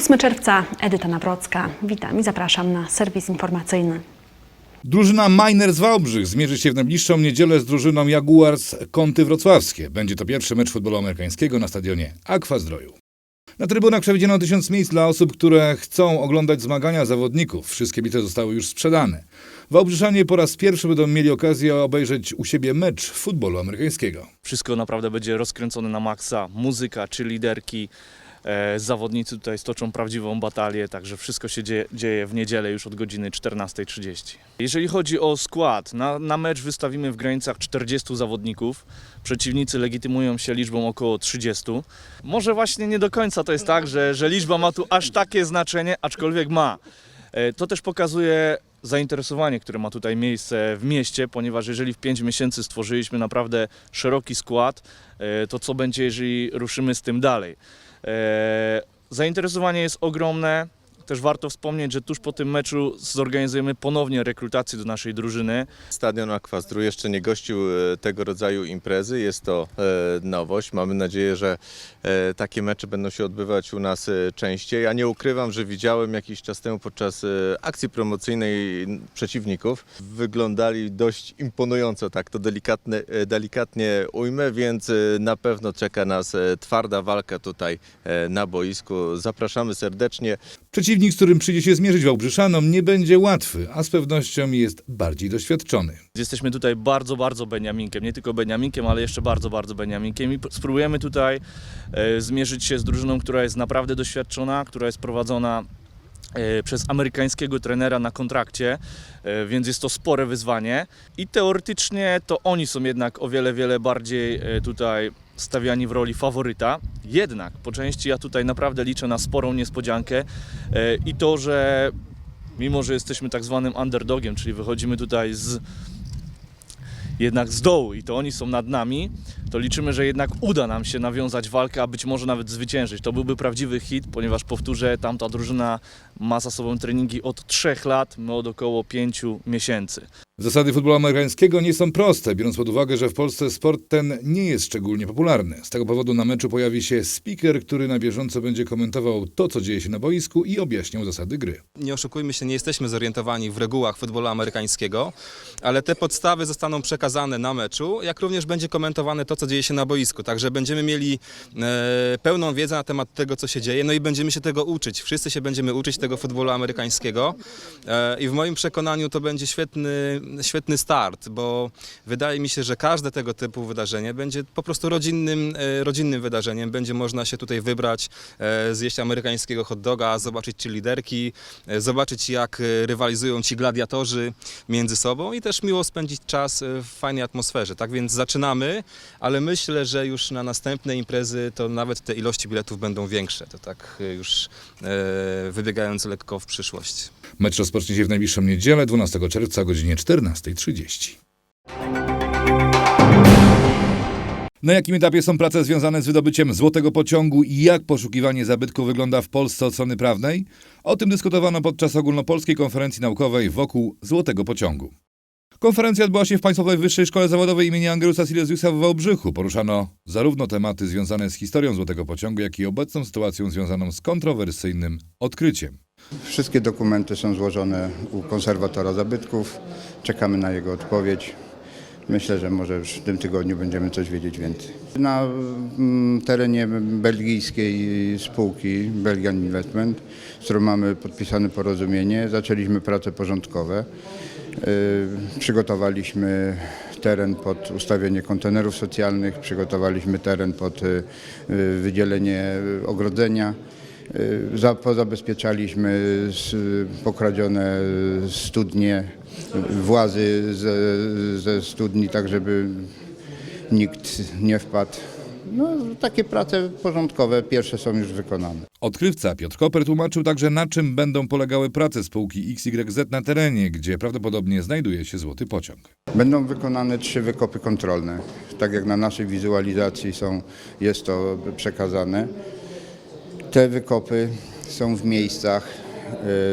8 czerwca, Edyta Nawrocka. Witam i zapraszam na serwis informacyjny. Drużyna Miners Wałbrzych zmierzy się w najbliższą niedzielę z drużyną Jaguars Kąty Wrocławskie. Będzie to pierwszy mecz futbolu amerykańskiego na stadionie Aqua Zdroju. Na trybunach przewidziano tysiąc miejsc dla osób, które chcą oglądać zmagania zawodników. Wszystkie bilety zostały już sprzedane. Wałbrzyszanie po raz pierwszy będą mieli okazję obejrzeć u siebie mecz futbolu amerykańskiego. Wszystko naprawdę będzie rozkręcone na maksa. Muzyka czy liderki. E, zawodnicy tutaj stoczą prawdziwą batalię, także wszystko się dzieje, w niedzielę już od godziny 14.30. Jeżeli chodzi o skład, na, na mecz wystawimy w granicach 40 zawodników. Przeciwnicy legitymują się liczbą około 30. Może właśnie nie do końca to jest tak, że, że liczba ma tu aż takie znaczenie, aczkolwiek ma. E, To też pokazuje zainteresowanie, które ma tutaj miejsce w mieście, ponieważ jeżeli w 5 miesięcy stworzyliśmy naprawdę szeroki skład, e, to co będzie, jeżeli ruszymy z tym dalej? E, Zainteresowanie jest ogromne. Też warto wspomnieć, że tuż po tym meczu zorganizujemy ponownie rekrutację do naszej drużyny. Stadion Akwastru jeszcze nie gościł e, tego rodzaju imprezy. Jest to e, nowość. Mamy nadzieję, że e, takie mecze będą się odbywać u nas częściej. Ja nie ukrywam, że widziałem jakiś czas temu podczas akcji promocyjnej przeciwników. Wyglądali dość imponująco, tak to delikatne, delikatnie ujmę, więc na pewno czeka nas twarda walka tutaj na boisku. Zapraszamy serdecznie. Przeciwnik, z którym przyjdzie się zmierzyć Wałbrzyszanom, nie będzie łatwy, a z pewnością jest bardziej doświadczony. Jesteśmy tutaj bardzo, bardzo Beniaminkiem. Nie tylko Beniaminkiem, ale jeszcze bardzo, bardzo Beniaminkiem. I spróbujemy tutaj e, zmierzyć się z drużyną, która jest naprawdę doświadczona, która jest prowadzona e, przez amerykańskiego trenera na kontrakcie, e, więc jest to spore wyzwanie. I teoretycznie to oni są jednak o wiele, wiele bardziej e, tutaj stawiani w roli faworyta. Jednak po części ja tutaj naprawdę liczę na sporą niespodziankę e, i to, że mimo, że jesteśmy tak zwanym underdogiem, czyli wychodzimy tutaj z jednak z dołu i to oni są nad nami, to liczymy, że jednak uda nam się nawiązać walkę, a być może nawet zwyciężyć. To byłby prawdziwy hit, ponieważ powtórzę, tamta drużyna ma za sobą treningi od 3 lat, my od około 5 miesięcy. Zasady futbolu amerykańskiego nie są proste, biorąc pod uwagę, że w Polsce sport ten nie jest szczególnie popularny. Z tego powodu na meczu pojawi się speaker, który na bieżąco będzie komentował to, co dzieje się na boisku i objaśniał zasady gry. Nie oszukujmy się, nie jesteśmy zorientowani w regułach futbolu amerykańskiego, ale te podstawy zostaną przekazane na meczu, jak również będzie komentowane to, co dzieje się na boisku. Także będziemy mieli e, pełną wiedzę na temat tego, co się dzieje, no i będziemy się tego uczyć. Wszyscy się będziemy uczyć tego futbolu amerykańskiego e, i w moim przekonaniu to będzie świetny, świetny start, bo wydaje mi się, że każde tego typu wydarzenie będzie po prostu rodzinnym, e, rodzinnym wydarzeniem. Będzie można się tutaj wybrać, e, zjeść amerykańskiego hot doga, zobaczyć liderki, e, zobaczyć jak rywalizują ci gladiatorzy między sobą i też miło spędzić czas w fajnej atmosferze. Tak więc zaczynamy, ale myślę, że już na następne imprezy to nawet te ilości biletów będą większe. To tak już wybiegając lekko w przyszłość. Mecz rozpocznie się w najbliższą niedzielę, 12 czerwca o godzinie 14.30. Na jakim etapie są prace związane z wydobyciem złotego pociągu i jak poszukiwanie zabytku wygląda w Polsce od strony prawnej? O tym dyskutowano podczas ogólnopolskiej konferencji naukowej wokół złotego pociągu. Konferencja odbyła się w Państwowej Wyższej Szkole Zawodowej im. Angelusa Silesiusa w Wałbrzychu. Poruszano zarówno tematy związane z historią złotego pociągu, jak i obecną sytuacją związaną z kontrowersyjnym odkryciem. Wszystkie dokumenty są złożone u konserwatora zabytków. Czekamy na jego odpowiedź. Myślę, że może już w tym tygodniu będziemy coś wiedzieć więcej. Na mm, terenie belgijskiej spółki Belgian Investment, z którą mamy podpisane porozumienie, zaczęliśmy prace porządkowe. Y, Przygotowaliśmy teren pod ustawienie kontenerów socjalnych, przygotowaliśmy teren pod y, y, wydzielenie ogrodzenia. Za- Pozabezpieczaliśmy pokradzione studnie, włazy ze, ze studni, tak żeby nikt nie wpadł. No, takie prace porządkowe pierwsze są już wykonane. Odkrywca Piotr Koper tłumaczył także, na czym będą polegały prace spółki XYZ na terenie, gdzie prawdopodobnie znajduje się złoty pociąg. Będą wykonane trzy wykopy kontrolne. Tak jak na naszej wizualizacji są, jest to przekazane. Te wykopy są w miejscach,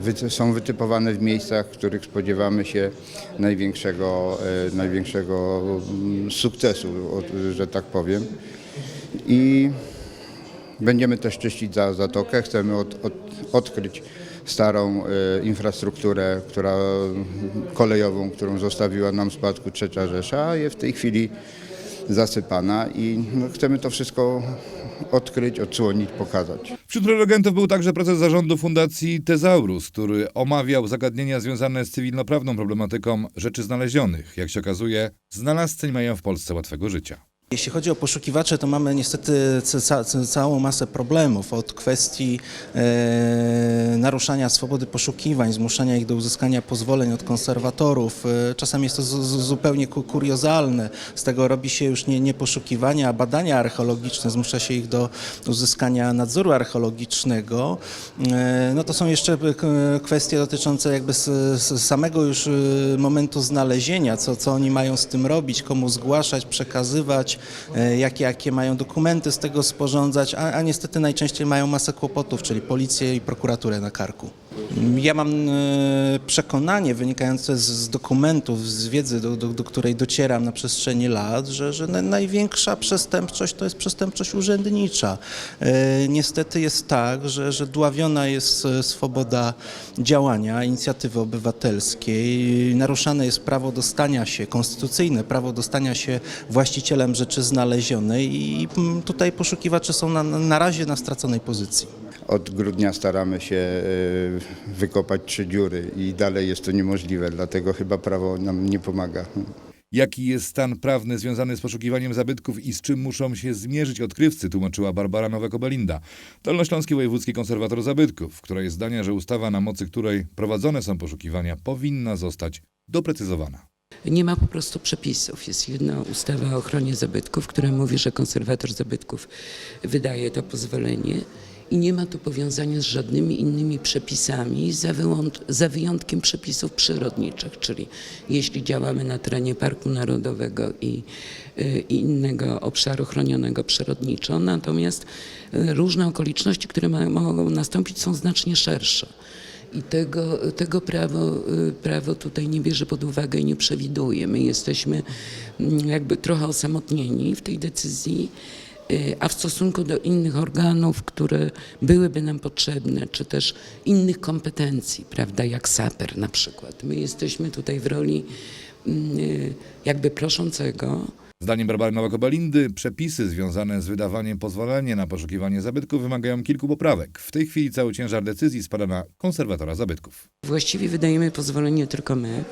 wy- są wytypowane w miejscach, w których spodziewamy się największego, e, największego mm, sukcesu, że tak powiem. I Będziemy też czyścić za zatokę. Chcemy od, od, odkryć starą e, infrastrukturę która, kolejową, którą zostawiła nam w spadku Trzecia Rzesza, a jest w tej chwili zasypana i no, chcemy to wszystko odkryć, odsłonić, pokazać. Wśród prelegentów był także prezes zarządu Fundacji Tezaurus, który omawiał zagadnienia związane z cywilnoprawną problematyką rzeczy znalezionych. Jak się okazuje, znalazcy nie mają w Polsce łatwego życia. Jeśli chodzi o poszukiwacze, to mamy niestety ca- ca- całą masę problemów, od kwestii e, naruszania swobody poszukiwań, zmuszania ich do uzyskania pozwoleń od konserwatorów. E, czasami jest to zupełnie ku- kuriozalne. Z tego robi się już nie, nie poszukiwania, a badania archeologiczne, zmusza się ich do uzyskania nadzoru archeologicznego. E, no to są jeszcze k- kwestie dotyczące jakby samego już e, momentu znalezienia, co, co oni mają z tym robić, komu zgłaszać, przekazywać, e, jakie, jakie mają dokumenty z tego sporządzać, a, a niestety najczęściej mają masę kłopotów, czyli policję i prokuraturę na karku. Ja mam e, przekonanie wynikające z, dokumentów, z wiedzy, do, do, do której docieram na przestrzeni lat, że, że na- największa przestępczość to jest przestępczość urzędnicza. E, Niestety jest tak, że, że dławiona jest e, swoboda działania, inicjatywy obywatelskiej, naruszane jest prawo do stania się, konstytucyjne prawo do stania się właścicielem rzeczy znalezionej i tutaj poszukiwacze są na, na razie na straconej pozycji. Od grudnia staramy się e, wykopać trzy dziury i dalej jest to niemożliwe, dlatego chyba prawo nam nie pomaga. Jaki jest stan prawny związany z poszukiwaniem zabytków i z czym muszą się zmierzyć odkrywcy, tłumaczyła Barbara Nowak-Obelinda, Dolnośląski Wojewódzki Konserwator Zabytków, która jest zdania, że ustawa, na mocy której prowadzone są poszukiwania, powinna zostać doprecyzowana. Nie ma po prostu przepisów. Jest jedna ustawa o ochronie zabytków, która mówi, że konserwator zabytków wydaje to pozwolenie i nie ma tu powiązania z żadnymi innymi przepisami, za, wyjątkiem przepisów przyrodniczych, czyli jeśli działamy na terenie Parku Narodowego i, y, i innego obszaru chronionego przyrodniczo, natomiast y, różne okoliczności, które ma, mogą nastąpić są znacznie szersze. I tego, tego prawo, y, prawo tutaj nie bierze pod uwagę i nie przewiduje. My jesteśmy mm, jakby trochę osamotnieni w tej decyzji, a w stosunku do innych organów, które byłyby nam potrzebne, czy też innych kompetencji, prawda, jak saper na przykład. My jesteśmy tutaj w roli mm, y, jakby proszącego, Zdaniem Barbary Nowak-Obelindy przepisy związane z wydawaniem pozwolenia na poszukiwanie zabytków wymagają kilku poprawek. W tej chwili cały ciężar decyzji spada na konserwatora zabytków. Właściwie wydajemy pozwolenie tylko my.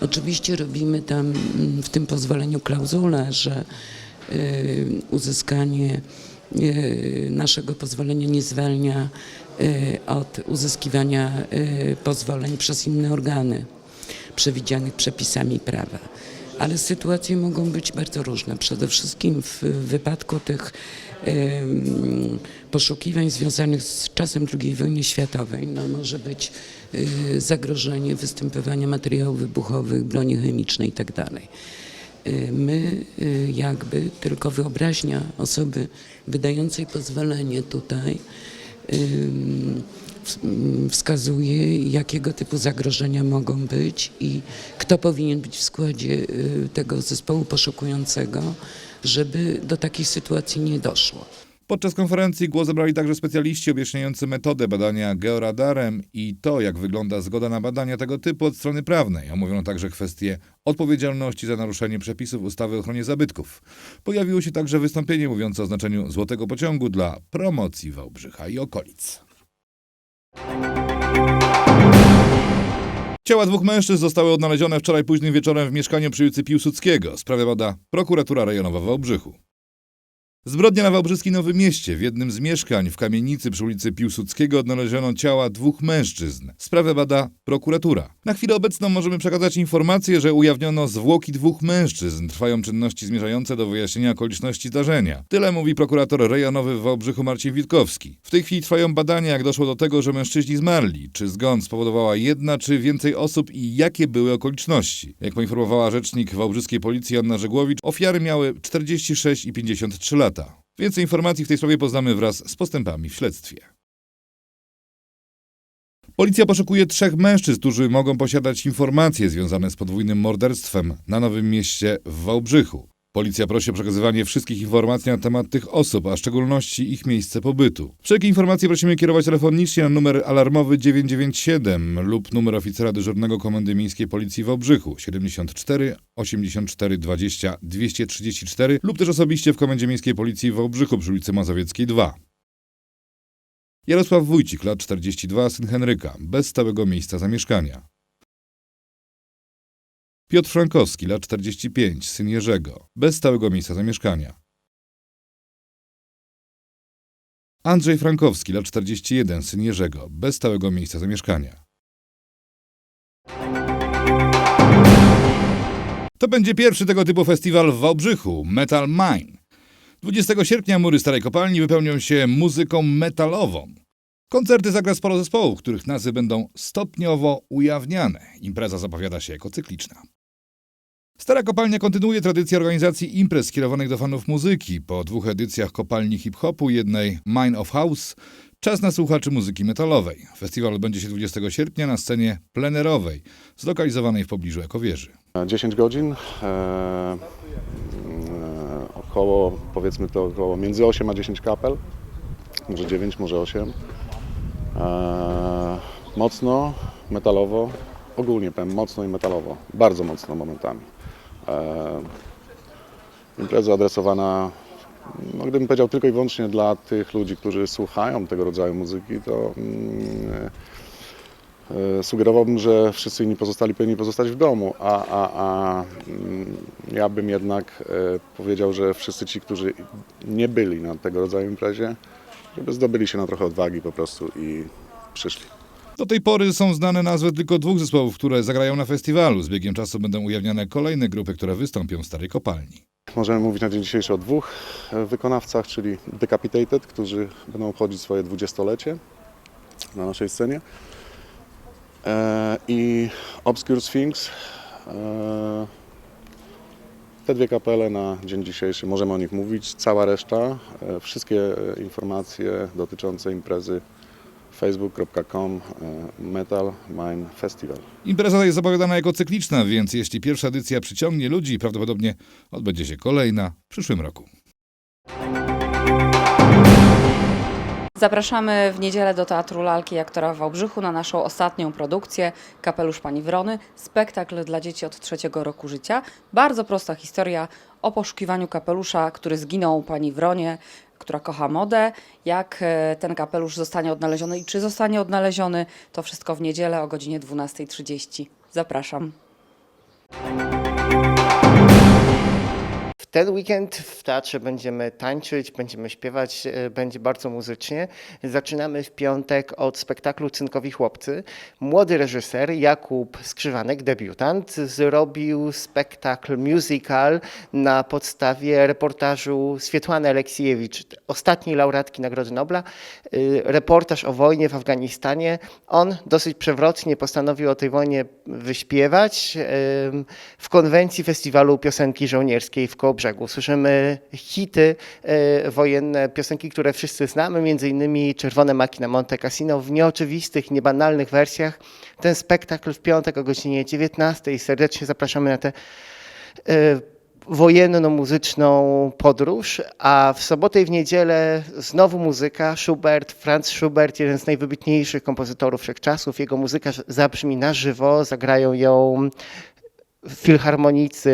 Oczywiście robimy tam mm, w tym pozwoleniu klauzulę, że y, uzyskanie y, naszego pozwolenia nie zwalnia y, od uzyskiwania y, pozwoleń przez inne organy przewidzianych przepisami prawa. Ale sytuacje mogą być bardzo różne. Przede wszystkim w wypadku tych poszukiwań związanych z czasem II wojny światowej no, może być y, zagrożenie występowania materiałów wybuchowych, broni chemicznej itd. Y, My y, jakby tylko wyobraźnia osoby wydającej pozwolenie tutaj ym, wskazuje, jakiego typu zagrożenia mogą być i kto powinien być w składzie y, tego zespołu poszukującego, żeby do takiej sytuacji nie doszło. Podczas konferencji głos zabrali także specjaliści objaśniający metodę badania georadarem i to, jak wygląda zgoda na badania tego typu od strony prawnej. Omówiono także kwestię odpowiedzialności za naruszenie przepisów ustawy o ochronie zabytków. Pojawiło się także wystąpienie mówiące o znaczeniu złotego pociągu dla promocji Wałbrzycha i okolic. Ciała dwóch mężczyzn zostały odnalezione wczoraj późnym wieczorem w mieszkaniu przy ulicy Piłsudskiego. Sprawę bada prokuratura rejonowa w Wałbrzychu. Zbrodnia na Wałbrzyskim Nowym Mieście. W jednym z mieszkań w kamienicy przy ulicy Piłsudskiego odnaleziono ciała dwóch mężczyzn. Sprawę bada prokuratura. Na chwilę obecną możemy przekazać informację, że ujawniono zwłoki dwóch mężczyzn. Trwają czynności zmierzające do wyjaśnienia okoliczności zdarzenia. Tyle mówi prokurator rejonowy w Wałbrzychu Marcin Witkowski. W tej chwili trwają badania, jak doszło do tego, że mężczyźni zmarli. Czy zgon spowodowała jedna czy więcej osób i jakie były okoliczności. Jak poinformowała rzecznik wałbrzyskiej policji Anna Żegłowicz, ofiary miały 46 i 53 lata. Więcej informacji w tej sprawie poznamy wraz z postępami w śledztwie. Policja poszukuje trzech mężczyzn, którzy mogą posiadać informacje związane z podwójnym morderstwem na Nowym Mieście w Wałbrzychu. Policja prosi o przekazywanie wszystkich informacji na temat tych osób, a w szczególności ich miejsce pobytu. Wszelkie informacje prosimy kierować telefonicznie na numer alarmowy 997 lub numer oficera dyżurnego Komendy Miejskiej Policji w Obrzychu 74 84 20 234 lub też osobiście w Komendzie Miejskiej Policji w Obrzychu przy ulicy Mazowieckiej 2. Jarosław Wójcik, lat 42, syn Henryka, bez stałego miejsca zamieszkania. Piotr Frankowski, lat 45, syn Jerzego, bez stałego miejsca zamieszkania. Andrzej Frankowski, lat 41, syn Jerzego, bez stałego miejsca zamieszkania. To będzie pierwszy tego typu festiwal w Wałbrzychu, Metal Mine. 20 sierpnia mury Starej Kopalni wypełnią się muzyką metalową. Koncerty zagra sporo zespołów, których nazwy będą stopniowo ujawniane. Impreza zapowiada się jako cykliczna. Stara Kopalnia kontynuuje tradycję organizacji imprez skierowanych do fanów muzyki. Po dwóch edycjach kopalni hip-hopu, jednej Mine of House, czas na słuchaczy muzyki metalowej. Festiwal odbędzie się 20 sierpnia na scenie plenerowej, zlokalizowanej w pobliżu Ekowieży. 10 godzin, e, e, około, powiedzmy to około między 8 a 10 kapel, może 9, może 8. E, mocno, metalowo, ogólnie powiem mocno i metalowo, bardzo mocno momentami. E, impreza adresowana, no gdybym powiedział tylko i wyłącznie dla tych ludzi, którzy słuchają tego rodzaju muzyki, to mm, E, Sugerowałbym, że wszyscy inni pozostali powinni pozostać w domu, a, a, a mm, ja bym jednak e, powiedział, że wszyscy ci, którzy nie byli na tego rodzaju imprezie, żeby zdobyli się na trochę odwagi po prostu i przyszli. Do tej pory są znane nazwy tylko dwóch zespołów, które zagrają na festiwalu. Z biegiem czasu będą ujawniane kolejne grupy, które wystąpią w Starej Kopalni. Możemy mówić na dzień dzisiejszy o dwóch e, wykonawcach, czyli Decapitated, którzy będą obchodzić swoje dwudziestolecie na naszej scenie e, i Obscure Sphinx. E, te dwie kapele na dzień dzisiejszy, możemy o nich mówić. Cała reszta, wszystkie informacje dotyczące imprezy facebook.com e, Metal Mine Festival. Impreza jest zapowiadana jako cykliczna, więc jeśli pierwsza edycja przyciągnie ludzi, prawdopodobnie odbędzie się kolejna w przyszłym roku. Zapraszamy w niedzielę do Teatru Lalki i Aktora w Wałbrzychu na naszą ostatnią produkcję Kapelusz Pani Wrony. Spektakl dla dzieci od trzeciego roku życia. Bardzo prosta historia o poszukiwaniu kapelusza, który zginął Pani Wronie, która kocha modę. Jak e, ten kapelusz zostanie odnaleziony i czy zostanie odnaleziony, to wszystko w niedzielę o godzinie 12.30. Zapraszam. Ten weekend w teatrze będziemy tańczyć, będziemy śpiewać, e, będzie bardzo muzycznie. Zaczynamy w piątek od spektaklu Cynkowi Chłopcy. Młody reżyser Jakub Skrzywanek, debiutant, zrobił spektakl musical na podstawie reportażu Swietłany Aleksiejewicz, ostatniej laureatki Nagrody Nobla. Y, Reportaż o wojnie w Afganistanie. On dosyć przewrotnie postanowił o tej wojnie wyśpiewać w konwencji Festiwalu Piosenki Żołnierskiej w Kołobrzegu. Słyszymy hity e, wojenne, piosenki, które wszyscy znamy, między innymi Czerwone Maki na Monte Cassino w nieoczywistych, niebanalnych wersjach. Ten spektakl w piątek o godzinie 19. Serdecznie zapraszamy na tę e, wojenno-muzyczną podróż, a w sobotę i w niedzielę znowu muzyka. Schubert, Franz Schubert, jeden z najwybitniejszych kompozytorów wszechczasów. Jego muzyka zabrzmi na żywo, zagrają ją filharmonicy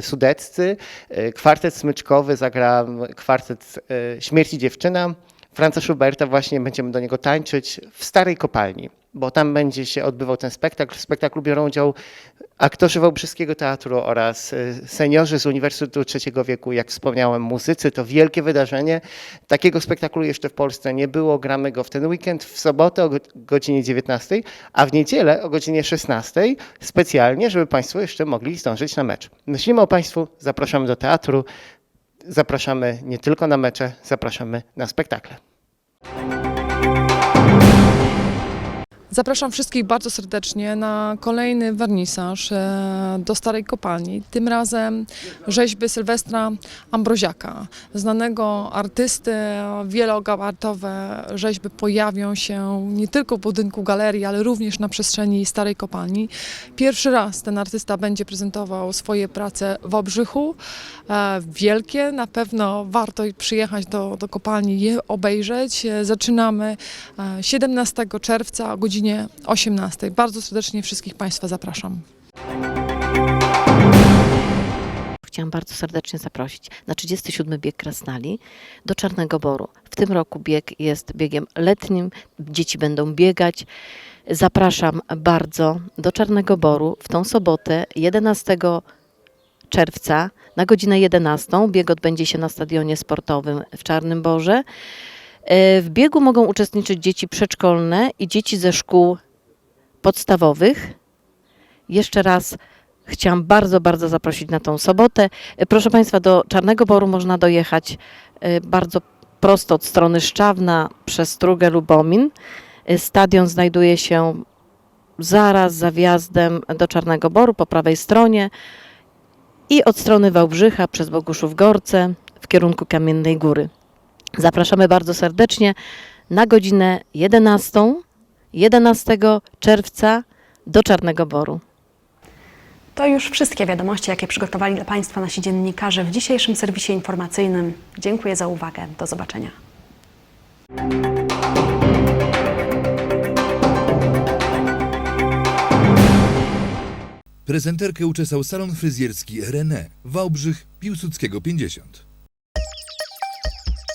sudeccy, e, kwartet smyczkowy zagra kwartet e, Śmierci Dziewczyna. Franza Schuberta właśnie będziemy do niego tańczyć w Starej Kopalni, bo tam będzie się odbywał ten spektakl. W spektaklu biorą udział aktorzy Wałbrzyskiego Teatru oraz e, seniorzy z Uniwersytetu Trzeciego Wieku, jak wspomniałem, muzycy. To wielkie wydarzenie. Takiego spektaklu jeszcze w Polsce nie było. Gramy go w ten weekend, w sobotę o go- godzinie 19, a w niedzielę o godzinie 16 specjalnie, żeby Państwo jeszcze mogli zdążyć na mecz. Myślimy o Państwu, zapraszamy do teatru, zapraszamy nie tylko na mecze, zapraszamy na spektakle. Zapraszam wszystkich bardzo serdecznie na kolejny wernisaż e, do Starej Kopalni. Tym razem rzeźby Sylwestra Ambroziaka, znanego artysty. Wielogabartowe rzeźby pojawią się nie tylko w budynku galerii, ale również na przestrzeni Starej Kopalni. Pierwszy raz ten artysta będzie prezentował swoje prace w Obrzychu. E, Wielkie, na pewno warto przyjechać do, do kopalni, je obejrzeć. E, Zaczynamy e, 17 czerwca o godzinie 18. Bardzo serdecznie wszystkich Państwa zapraszam. Chciałam bardzo serdecznie zaprosić na 37. bieg Krasnali do Czarnego Boru. W tym roku bieg jest biegiem letnim, dzieci będą biegać. Zapraszam bardzo do Czarnego Boru w tą sobotę 11 czerwca na godzinę 11. Bieg odbędzie się na stadionie sportowym w Czarnym Borze. E, W biegu mogą uczestniczyć dzieci przedszkolne i dzieci ze szkół podstawowych. Jeszcze raz chciałam bardzo, bardzo zaprosić na tą sobotę. E, Proszę Państwa, do Czarnego Boru można dojechać e, bardzo prosto od strony Szczawna przez Strugę Lubomin. Stadion znajduje się zaraz za wjazdem do Czarnego Boru po prawej stronie i od strony Wałbrzycha przez Boguszów Gorce w kierunku Kamiennej Góry. Zapraszamy bardzo serdecznie na godzinę 11, 11 czerwca do Czarnego Boru. To już wszystkie wiadomości, jakie przygotowali dla Państwa nasi dziennikarze w dzisiejszym serwisie informacyjnym. Dziękuję za uwagę. Do zobaczenia. Prezenterkę uczesał salon fryzjerski René, Wałbrzych, Piłsudskiego 50.